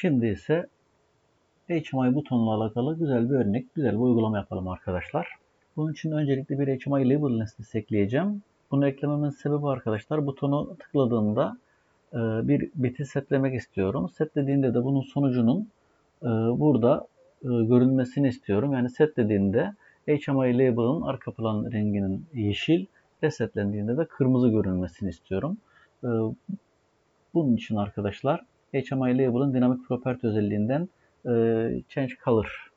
Şimdi ise HMI butonla alakalı güzel bir örnek, güzel bir uygulama yapalım arkadaşlar. Bunun için öncelikle bir HMI label nesnesi ekleyeceğim. Bunu eklememin sebebi arkadaşlar butonu tıkladığımda e, bir biti setlemek istiyorum. Setlediğinde de bunun sonucunun e, burada e, görünmesini istiyorum. Yani setlediğinde HMI label'ın arka plan renginin yeşil, resetlendiğinde de kırmızı görünmesini istiyorum. Bunun için arkadaşlar HMI label'ın dinamik property özelliğinden e, change color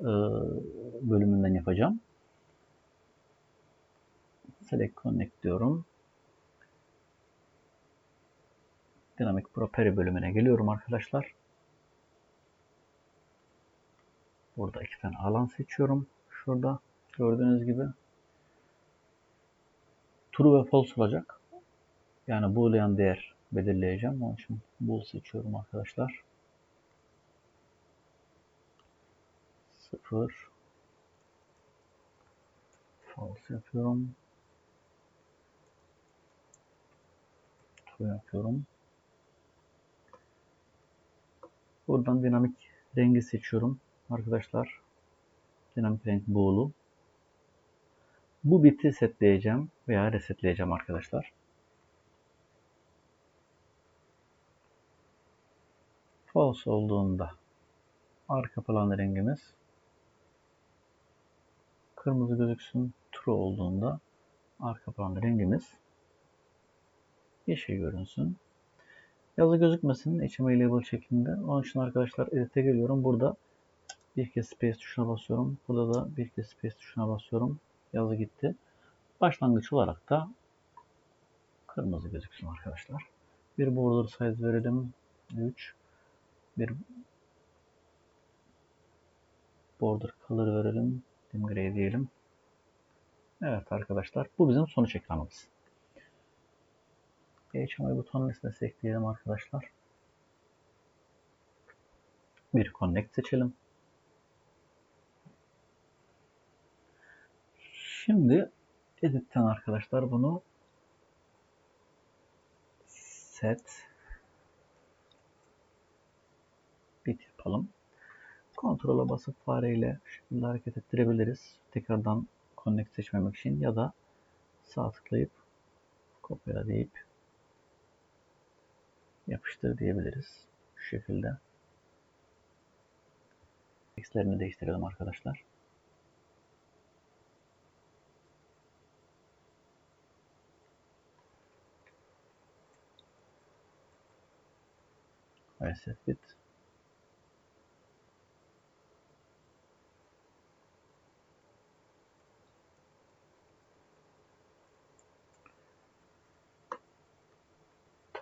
e, bölümünden yapacağım. Select connect diyorum. Dinamik property bölümüne geliyorum arkadaşlar. Burada iki tane alan seçiyorum. Şurada gördüğünüz gibi true ve false olacak. Yani boolean değer belirleyeceğim. Onun için bool seçiyorum arkadaşlar. 0 false yapıyorum. True yapıyorum. Buradan dinamik rengi seçiyorum arkadaşlar. Dinamik renk bool'u. Bu biti setleyeceğim veya resetleyeceğim arkadaşlar. False olduğunda arka plan rengimiz kırmızı gözüksün. True olduğunda arka plan rengimiz yeşil görünsün. Yazı gözükmesin HTML label şeklinde. Onun için arkadaşlar edit'e geliyorum. Burada bir kez space tuşuna basıyorum. Burada da bir kez space tuşuna basıyorum. Yazı gitti. Başlangıç olarak da kırmızı gözüksün arkadaşlar. Bir border size verelim. 3 bir border color verelim. Dim gray diyelim. Evet arkadaşlar bu bizim sonuç ekranımız. HMI butonun nesnesi ekleyelim arkadaşlar. Bir connect seçelim. Şimdi edit'ten arkadaşlar bunu set bit yapalım. Kontrola basıp fareyle şu şekilde hareket ettirebiliriz. Tekrardan connect seçmemek için ya da sağ tıklayıp kopyala deyip yapıştır diyebiliriz. Şu şekilde. X'lerini değiştirelim arkadaşlar. Reset bit.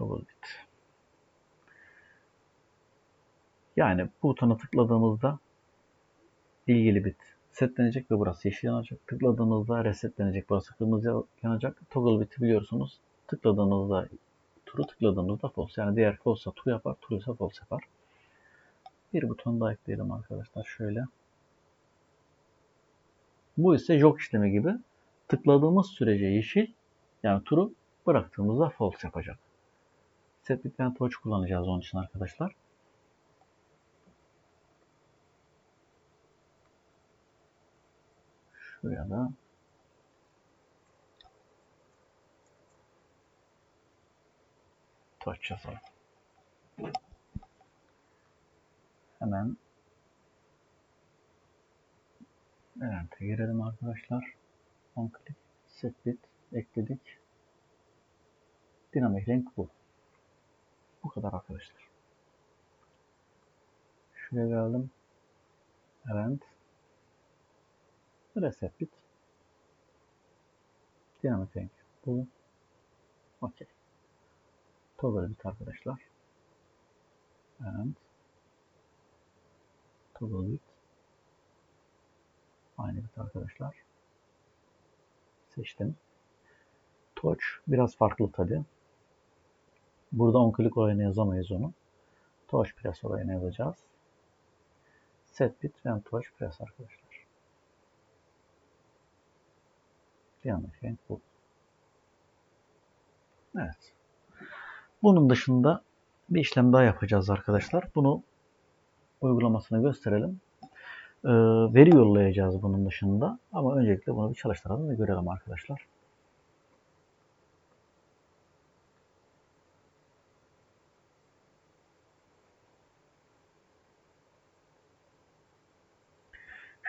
Toggle bit. Yani bu butona tıkladığımızda ilgili bit setlenecek ve burası yeşil yanacak. Tıkladığımızda resetlenecek. Burası kırmızı yanacak. Toggle biti biliyorsunuz. Tıkladığımızda true tıkladığımızda false. Yani diğer false true yapar, true ise false yapar. Bir buton daha ekleyelim arkadaşlar şöyle. Bu ise yok işlemi gibi tıkladığımız sürece yeşil yani true bıraktığımızda false yapacak. Set bitken torch kullanacağız onun için arkadaşlar. Şuraya da torch yazalım. Hemen Event'e girelim arkadaşlar. On click set bit ekledik. Dinamik renk bu. Bu kadar arkadaşlar. Şuraya geldim. Event Reset bit. Dinamik renk bu. Okey. Toggle bit arkadaşlar. And Toggle bit. Aynı bit arkadaşlar. Seçtim. Touch biraz farklı tabi. Burada on click olayını yazamayız onu. Touch press olayını yazacağız. Set bit ve touch press arkadaşlar. Yanlış renk bu. Evet. Bunun dışında bir işlem daha yapacağız arkadaşlar. Bunu uygulamasını gösterelim. Ee, veri yollayacağız bunun dışında. Ama öncelikle bunu bir çalıştıralım ve görelim arkadaşlar.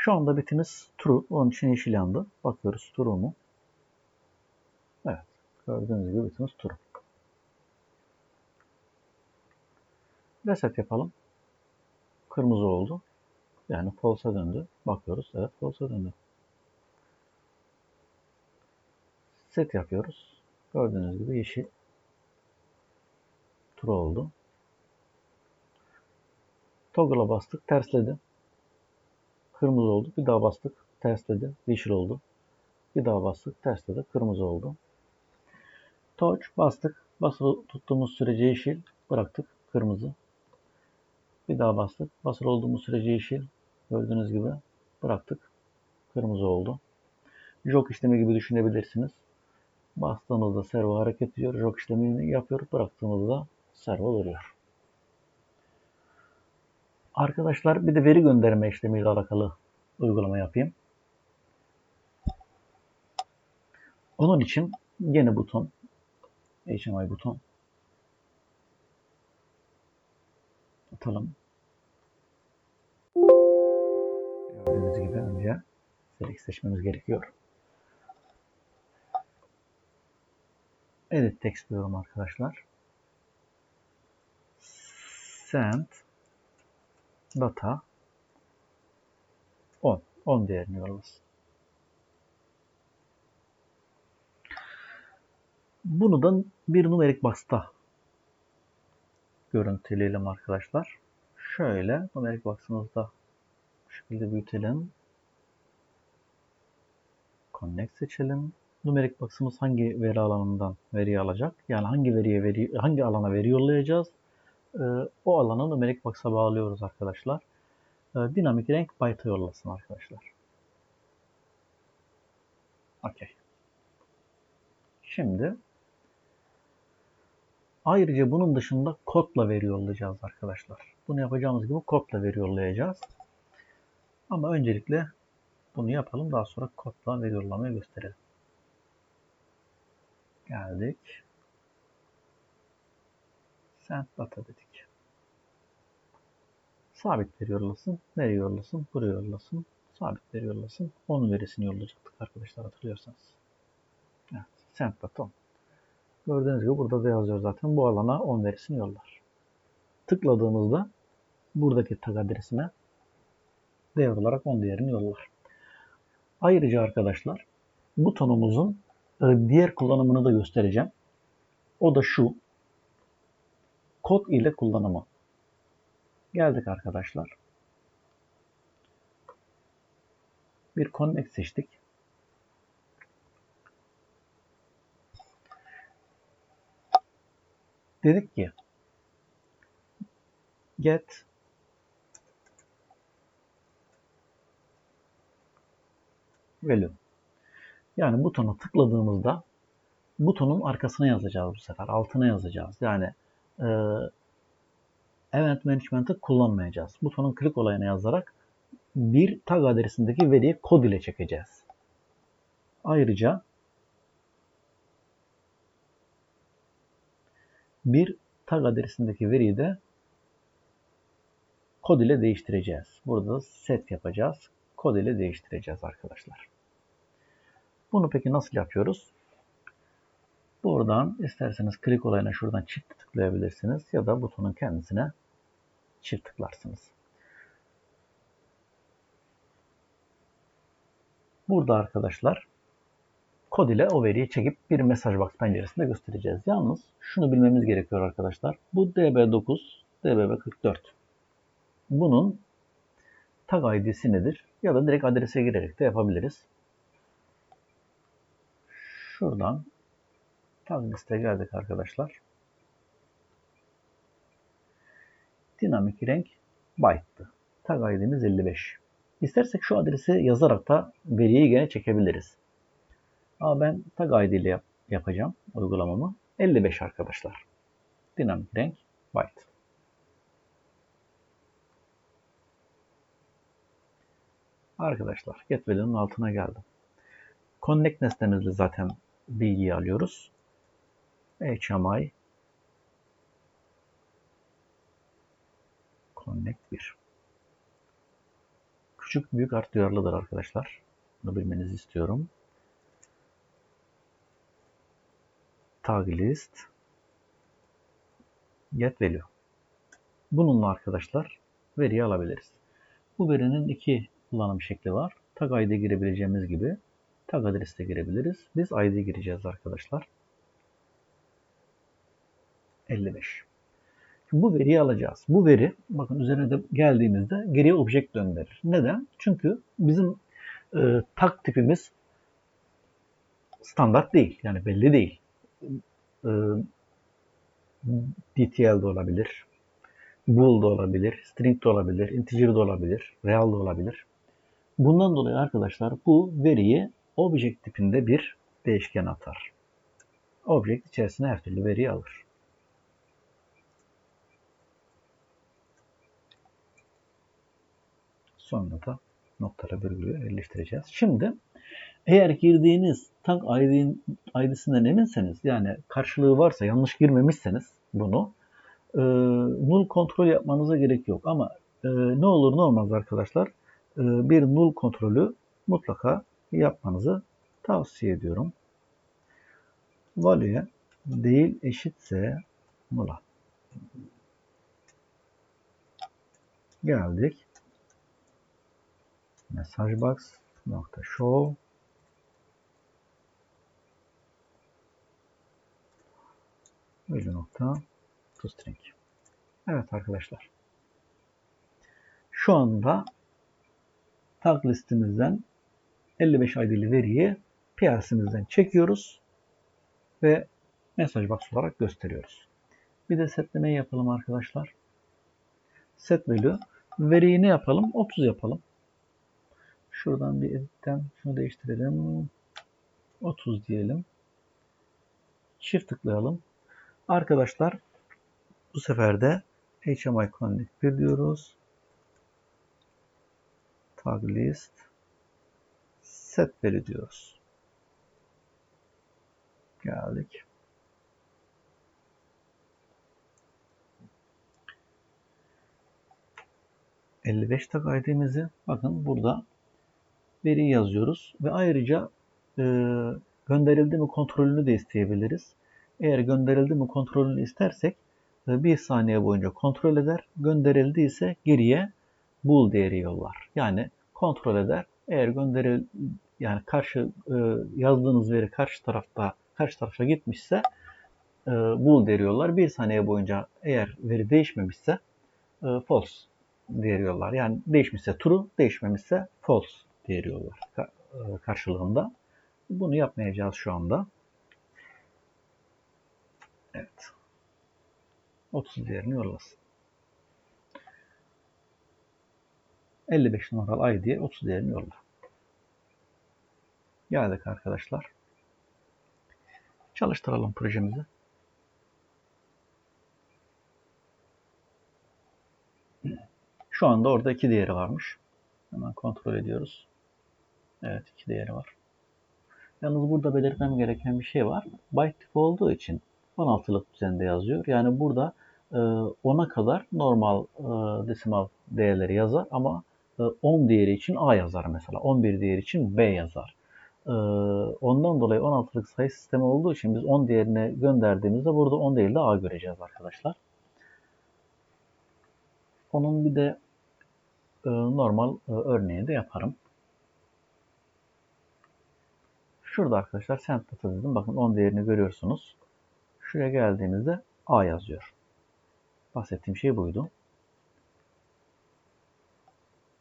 Şu anda bitimiz true. Onun için yeşil yandı. Bakıyoruz true mu? Evet. Gördüğünüz gibi bitimiz true. Reset yapalım. Kırmızı oldu. Yani false'a döndü. Bakıyoruz. Evet false'a döndü. Set yapıyoruz. Gördüğünüz gibi yeşil true oldu. Toggle'a bastık. Tersledi. Kırmızı oldu. Bir daha bastık. Tersledi. Yeşil oldu. Bir daha bastık. Tersledi. Kırmızı oldu. Touch bastık. Basılı tuttuğumuz sürece yeşil. Bıraktık. Kırmızı. Bir daha bastık. Basılı olduğumuz sürece yeşil. Gördüğünüz gibi bıraktık. Kırmızı oldu. Jog işlemi gibi düşünebilirsiniz. Bastığımızda servo hareket ediyor. Jog işlemini yapıyor. Bıraktığımızda servo duruyor. Arkadaşlar bir de veri gönderme işlemiyle alakalı uygulama yapayım. Onun için yeni buton, HMI buton atalım. Gördüğünüz gibi önce select seçmemiz gerekiyor. Edit text diyorum arkadaşlar. Send data 10. 10 değerini yollasın. Bunu da bir numerik box'ta görüntüleyelim arkadaşlar. Şöyle numerik box'ımızda bu şekilde büyütelim. Connect seçelim. Numerik box'ımız hangi veri alanından veriyi alacak? Yani hangi veriye veri hangi alana veri yollayacağız? Ee, o alanı numerik box'a bağlıyoruz arkadaşlar. Ee, dinamik renk byte'a yollasın arkadaşlar. Okey. Şimdi ayrıca bunun dışında kodla veri yollayacağız arkadaşlar. Bunu yapacağımız gibi kodla veri yollayacağız. Ama öncelikle bunu yapalım. Daha sonra kodla veri yollamayı gösterelim. Geldik. Send data dedik. Sabit veri yollasın. Nereye yollasın? Buraya yollasın. Sabit veri yollasın. Onun verisini yollayacaktık arkadaşlar hatırlıyorsanız. Evet. Send data 10. Gördüğünüz gibi burada da yazıyor zaten. Bu alana 10 verisini yollar. Tıkladığımızda buradaki tag adresine değer olarak 10 değerini yollar. Ayrıca arkadaşlar butonumuzun diğer kullanımını da göstereceğim. O da şu. Kod ile kullanımı. Geldik arkadaşlar. Bir connect seçtik. Dedik ki get value. Yani butona tıkladığımızda butonun arkasına yazacağız bu sefer. Altına yazacağız. Yani e, event management'ı kullanmayacağız. Butonun klik olayına yazarak bir tag adresindeki veriyi kod ile çekeceğiz. Ayrıca bir tag adresindeki veriyi de kod ile değiştireceğiz. Burada set yapacağız. Kod ile değiştireceğiz arkadaşlar. Bunu peki nasıl yapıyoruz? Buradan isterseniz klik olayına şuradan çift tıklayabilirsiniz ya da butonun kendisine çift tıklarsınız. Burada arkadaşlar kod ile o veriyi çekip bir mesaj box penceresinde göstereceğiz. Yalnız şunu bilmemiz gerekiyor arkadaşlar. Bu DB9, DBB44. Bunun tag ID'si nedir? Ya da direkt adrese girerek de yapabiliriz. Şuradan tag liste geldik arkadaşlar. Dinamik renk byte'tı. Tag ID'miz 55. İstersek şu adresi yazarak da veriyi gene çekebiliriz. Ama ben tag ID ile yap yapacağım uygulamamı. 55 arkadaşlar. Dinamik renk byte. Arkadaşlar get value'nun altına geldim. Connect nesnemizle zaten bilgiyi alıyoruz. HMI Connect 1. Küçük büyük art duyarlıdır arkadaşlar. Bunu bilmenizi istiyorum. Tag list get value. Bununla arkadaşlar veriyi alabiliriz. Bu verinin iki kullanım şekli var. Tag ID girebileceğimiz gibi tag adresi de girebiliriz. Biz ID gireceğiz arkadaşlar. 55. Şimdi bu veriyi alacağız. Bu veri bakın üzerine de geldiğimizde geriye object döndürür. Neden? Çünkü bizim e, tag tipimiz standart değil. Yani belli değil. E, DTL de olabilir. Bool da olabilir. String de olabilir. Integer de olabilir. Real de olabilir. Bundan dolayı arkadaşlar bu veriyi object tipinde bir değişken atar. Object içerisine her türlü veriyi alır. Sonra da noktalara virgülü yerleştireceğiz. Şimdi eğer girdiğiniz tag ID, ID'sinden eminseniz yani karşılığı varsa yanlış girmemişseniz bunu e, null kontrol yapmanıza gerek yok. Ama e, ne olur ne olmaz arkadaşlar e, bir null kontrolü mutlaka yapmanızı tavsiye ediyorum. Value değil eşitse null'a. Geldik. Mesaj box nokta show Böyle nokta toString. Evet arkadaşlar. Şu anda tag listimizden 55 ID'li veriyi PLC'mizden çekiyoruz ve mesaj box olarak gösteriyoruz. Bir de setlemeyi yapalım arkadaşlar. Set value veriyi ne yapalım? 30 yapalım. Şuradan bir editten şunu değiştirelim. 30 diyelim. Çift tıklayalım. Arkadaşlar bu sefer de HMI Connect 1 diyoruz. Tag list set veri diyoruz. Geldik. ...55 tag ID'mizi bakın burada veri yazıyoruz ve ayrıca e, gönderildi mi kontrolünü de isteyebiliriz. Eğer gönderildi mi kontrolünü istersek e, bir saniye boyunca kontrol eder. Gönderildiyse geriye bool değeri yollar. Yani kontrol eder. Eğer gönderil yani karşı e, yazdığınız veri karşı tarafta karşı tarafa gitmişse e, bool değeri yollar. Bir saniye boyunca eğer veri değişmemişse false değeri yollar. Yani değişmişse true, değişmemişse false değeri yollar karşılığında. Bunu yapmayacağız şu anda. Evet. 30 değerini yollasın. 55 numaralı ID'ye 30 değerini yolla. Geldik arkadaşlar. Çalıştıralım projemizi. Şu anda orada iki değeri varmış. Hemen kontrol ediyoruz. Evet iki değeri var. Yalnız burada belirtmem gereken bir şey var. Byte tip olduğu için 16'lık düzende yazıyor. Yani burada 10'a e, kadar normal e, desimal değerleri yazar ama 10 e, değeri için A yazar mesela. 11 değeri için B yazar. Ondan dolayı 16'lık sayı sistemi olduğu için biz 10 değerini gönderdiğimizde burada 10 değil de A göreceğiz arkadaşlar. Onun bir de normal örneğini de yaparım. Şurada arkadaşlar send data dedim. Bakın 10 değerini görüyorsunuz. Şuraya geldiğimizde A yazıyor. Bahsettiğim şey buydu.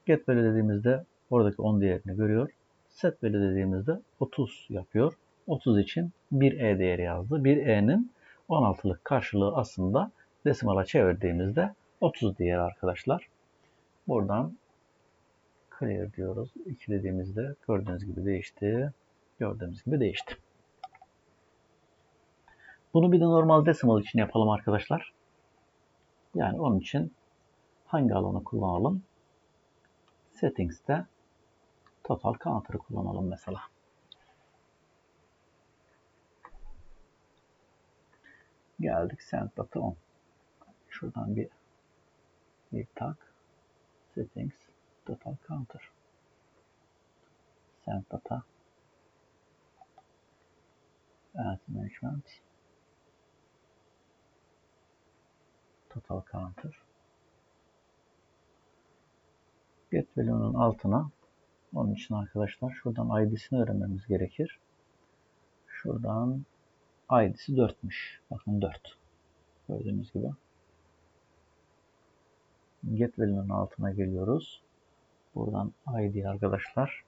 Get value dediğimizde oradaki 10 değerini görüyor. Set value dediğimizde 30 yapıyor. 30 için 1E değeri yazdı. 1E'nin 16'lık karşılığı aslında desimala çevirdiğimizde 30 değeri arkadaşlar. Buradan clear diyoruz. 2 dediğimizde gördüğünüz gibi değişti. Gördüğünüz gibi değişti. Bunu bir de normal decimal için yapalım arkadaşlar. Yani onun için hangi alanı kullanalım? Settings'te Total Counter'ı kullanalım mesela. Geldik Send Data On. Şuradan bir bir tak. Settings Total Counter. Send Data. Ad Management. Total Counter. Get value'nun altına onun için arkadaşlar şuradan ID'sini öğrenmemiz gerekir. Şuradan ID'si 4'müş. Bakın 4. Gördüğünüz gibi. Get value'nun altına geliyoruz. Buradan ID arkadaşlar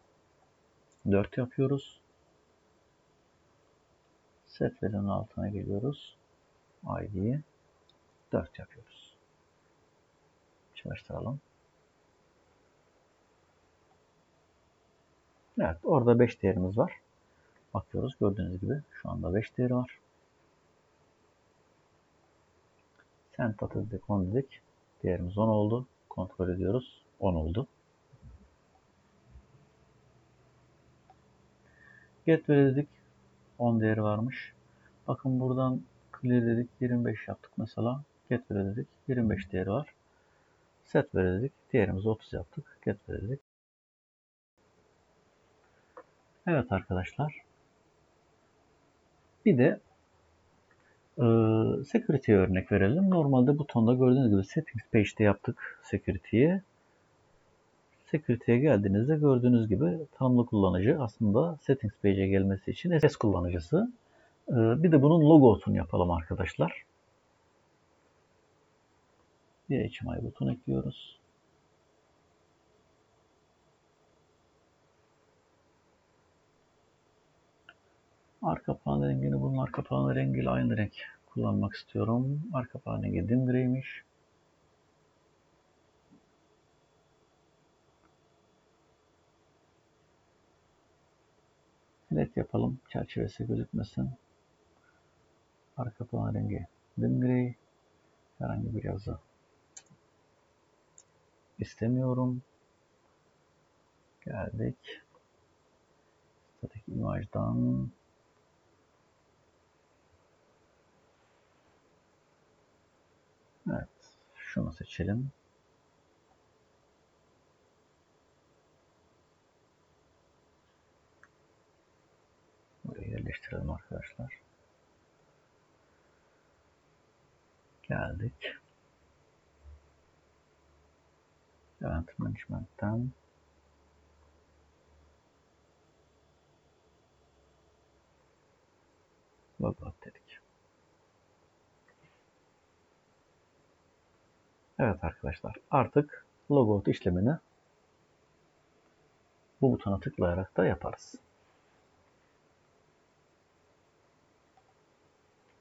4 yapıyoruz. Set value'nun altına geliyoruz. ID'yi 4 yapıyoruz. Çalıştıralım. Evet orada 5 değerimiz var. Bakıyoruz gördüğünüz gibi şu anda 5 değeri var. Send dedik 10 dedik. Değerimiz 10 oldu. Kontrol ediyoruz. 10 oldu. Get veri dedik. 10 değeri varmış. Bakın buradan clear dedik. 25 yaptık mesela. Get veri dedik. 25 değeri var. Set veri dedik. Değerimizi 30 yaptık. Get veri dedik. Evet arkadaşlar. Bir de security'ye örnek verelim. Normalde butonda gördüğünüz gibi settings page'de yaptık security'yi. Security'ye geldiğinizde gördüğünüz gibi tanımlı kullanıcı aslında settings page'e gelmesi için SS kullanıcısı. E, bir de bunun logosunu yapalım arkadaşlar. Bir HMI buton ekliyoruz. Arka plan rengini bunun arka plan rengiyle aynı renk kullanmak istiyorum. Arka plan rengi dim greymiş. Led yapalım. Çerçevesi gözükmesin. Arka plan rengi dim grey. Herhangi bir yazı istemiyorum. Geldik. Static imajdan Evet. Şunu seçelim. Buraya yerleştirelim arkadaşlar. Geldik. Event Management'ten Logout dedik. Evet arkadaşlar artık logout işlemini bu butona tıklayarak da yaparız.